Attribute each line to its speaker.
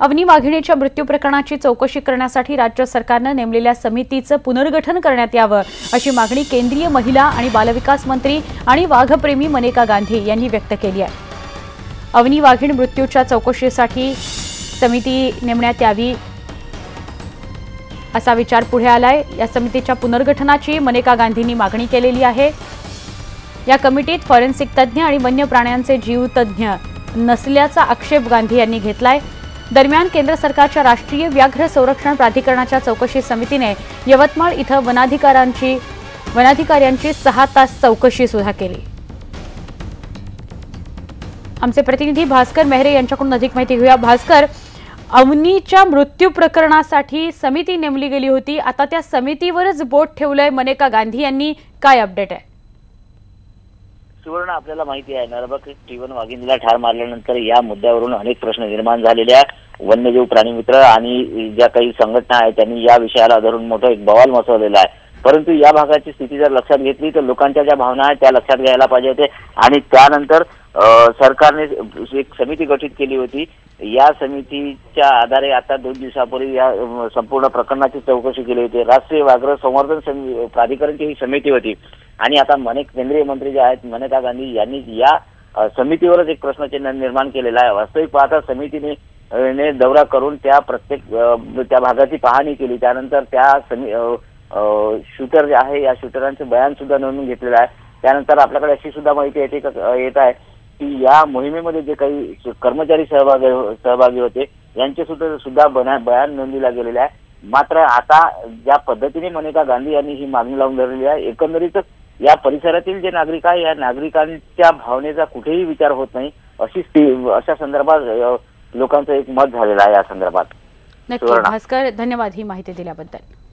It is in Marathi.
Speaker 1: अवनी वाघिणीच्या मृत्यू प्रकरणाची चौकशी करण्यासाठी राज्य सरकारनं नेमलेल्या समितीचं पुनर्गठन करण्यात यावं अशी मागणी केंद्रीय महिला आणि बालविकास मंत्री आणि वाघप्रेमी मनेका गांधी यांनी व्यक्त केली आहे. अवनी वाघीण मृत्यूच्या चौकशीसाठी समिती नेमण्यात यावी असा विचार पुढे आलाय. या समितीच्या पुनर्गठनाची मनेका गांधींनी मागणी केलेली आहे. या कमिटीत फॉरेन्सिक तज्ज्ञ आणि वन्य प्राण्यांचे जीवतज्ज्ञ नसल्याचा आक्षेप गांधी यांनी घेतलाय. दरम्यान केंद्र सरकारच्या राष्ट्रीय व्याघ्र संरक्षण प्राधिकरणाच्या चौकशी समितीने यवतमाळ इथं वनाधिकाऱ्यांची वनाधिकाऱ्यांची सहा तास चौकशी सुद्धा केली. आमचे प्रतिनिधी भास्कर मेहरे यांच्याकडून अधिक माहिती घेऊया. भास्कर अवनीच्या मृत्यू प्रकरणासाठी समिती नेमली गेली होती. आता त्या समितीवरच बोट ठेवलंय मनेका गांधी यांनी. काय अपडेट आहे?
Speaker 2: सुवर्ण आपल्याला माहिती आहे नरबक स्टीवन वाघिणीला ठार मारल्यानंतर या मुद्द्यावरून अनेक प्रश्न निर्माण झालेल्या वन्यजीव प्राणीमित्र आणि ज्या काही संघटना आहेत त्यांनी या विषयाला धरून मोठं एक बवाल मसवलेला आहे. परंतु या भागाची स्थिती जर लक्षात घेतली तर लोकांच्या ज्या भावना आहेत त्या लक्षात घ्यायला पाहिजे होते. आणि त्यानंतर सरकारने एक समिती गठीत केली होती. या समितीच्या आधारे आता दोन दिवसापूर्वी या संपूर्ण प्रकरणाची चौकशी केली होती. राष्ट्रीय व्याघ्र संवर्धन समि- प्राधिकरणची ही समिती होती. आणि आता मने केंद्रीय मंत्री जे आहेत मनेका गांधी यांनी या समितीवरच एक प्रश्नचिन्ह निर्माण केलेला आहे. वास्तविक पाहता समितीने ने दौरा करून त्या प्रत्येक त्या भागाची पाहणी केली. त्यानंतर त्या समी शूटर जे आहे या शूटरांचे बयान सुद्धा नोंदून घेतलेलं आहे. त्यानंतर आपल्याकडे अशी सुद्धा माहिती येते येत आहे की या मोहिमेमध्ये जे काही कर्मचारी सहभागी सहभागी होते यांचे सुद्धा सुद्धा बना- बयान नोंदविला गेलेले आहे. मात्र आता ज्या पद्धतीने मनेका गांधी यांनी ही मागणी लावून धरलेली आहे एकंदरीतच या परिसरातील जे नागरिक आहे या नागरिकांच्या भावनेचा कुठेही विचार होत नाही अशी अशा संदर्भात लोकांचं एक मत झालेलं आहे या संदर्भात.
Speaker 1: भास्कर धन्यवाद ही माहिती दिल्याबद्दल.